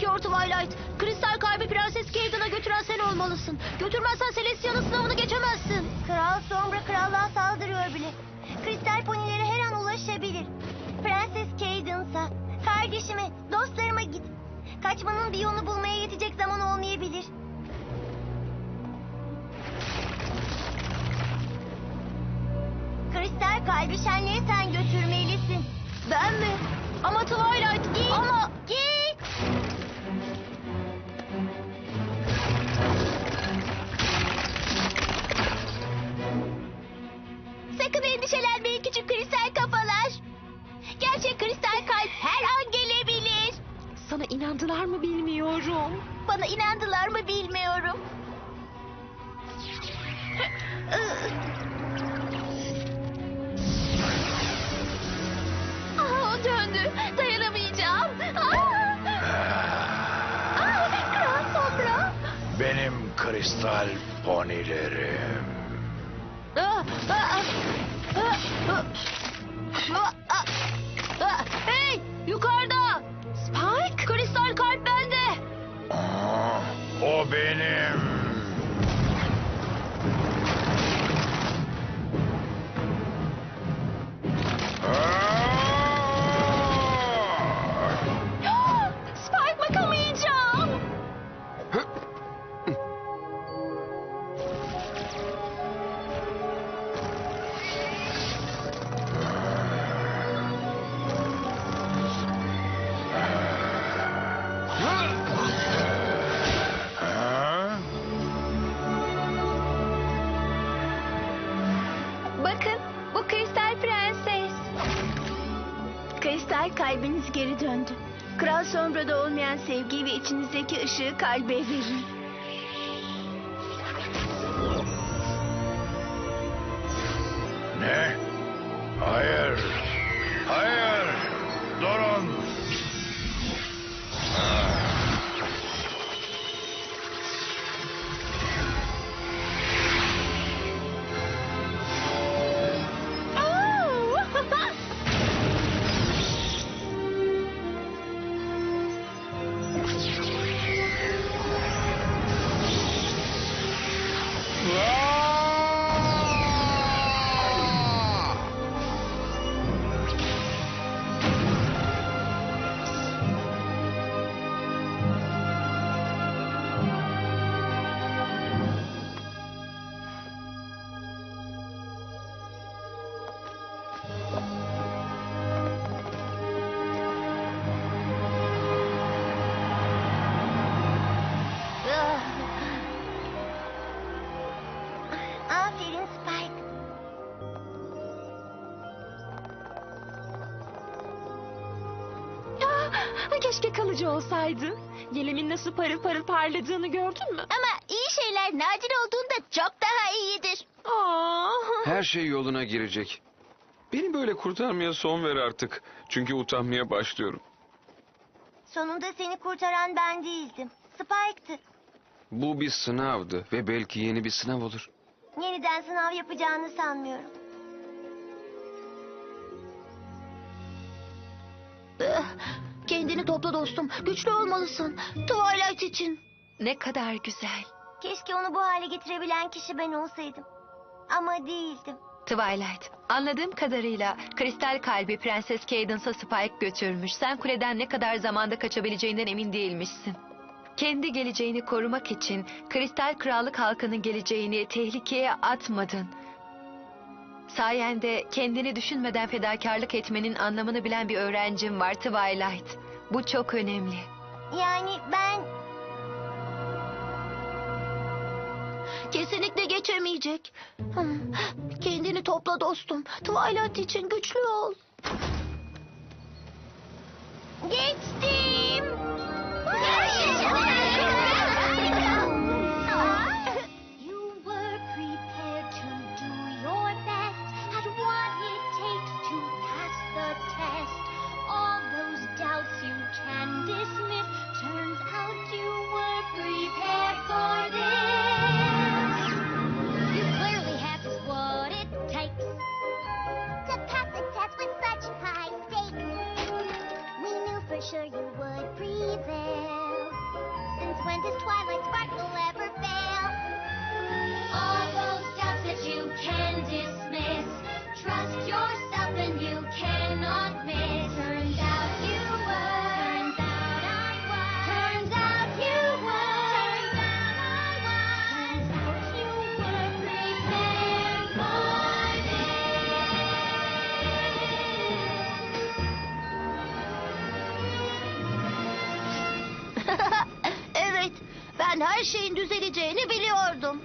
gerekiyor Twilight. Kristal kalbi Prenses Caden'a götüren sen olmalısın. Götürmezsen Celestia'nın sınavını geçemezsin. Kral Sombra krallığa saldırıyor bile. Kristal ponilere her an ulaşabilir. Prenses Caden'sa kardeşime, dostlarıma git. Kaçmanın bir yolunu bulmaya yetecek zaman olmayabilir. Kristal kalbi şenliğe sen götürmelisin. Ben mi? Ama Twilight Git. Ama endişelenmeyin küçük kristal kafalar. Gerçek kristal kalp her an gelebilir. sana inandılar mı bilmiyorum. Bana inandılar mı bilmiyorum. Aa, o döndü. Dayanamayacağım. Aa! Aa, Kral Sombra. Benim kristal ponilerim. Ah, ah, ah, ah, Kristal kalbiniz geri döndü. Kral Sombra'da olmayan sevgiyi ve içinizdeki ışığı kalbe verin. Aferin Spike. Ah, keşke kalıcı olsaydı. Yelemin nasıl parıl parıl parladığını gördün mü? Ama iyi şeyler nadir olduğunda çok daha iyidir. Aa. Her şey yoluna girecek. Beni böyle kurtarmaya son ver artık. Çünkü utanmaya başlıyorum. Sonunda seni kurtaran ben değildim. Spike'tı. Bu bir sınavdı ve belki yeni bir sınav olur. Yeniden sınav yapacağını sanmıyorum. Eh, Kendini topla dostum. Güçlü olmalısın. Twilight için. Ne kadar güzel. Keşke onu bu hale getirebilen kişi ben olsaydım. Ama değildim. Twilight, anladığım kadarıyla kristal kalbi Prenses Cadence'a Spike götürmüş. Sen kuleden ne kadar zamanda kaçabileceğinden emin değilmişsin. Kendi geleceğini korumak için kristal krallık halkının geleceğini tehlikeye atmadın. Sayende kendini düşünmeden fedakarlık etmenin anlamını bilen bir öğrencim var Twilight. Bu çok önemli. Yani ben Kesinlikle geçemeyecek. Hmm, Kendini topla dostum. Twilight için güçlü ol. geçtim. Sure you would prevail. Since when does Twilight Sparkle ever fail? All those doubts that you can dismiss. Ben her şeyin düzeleceğini biliyordum.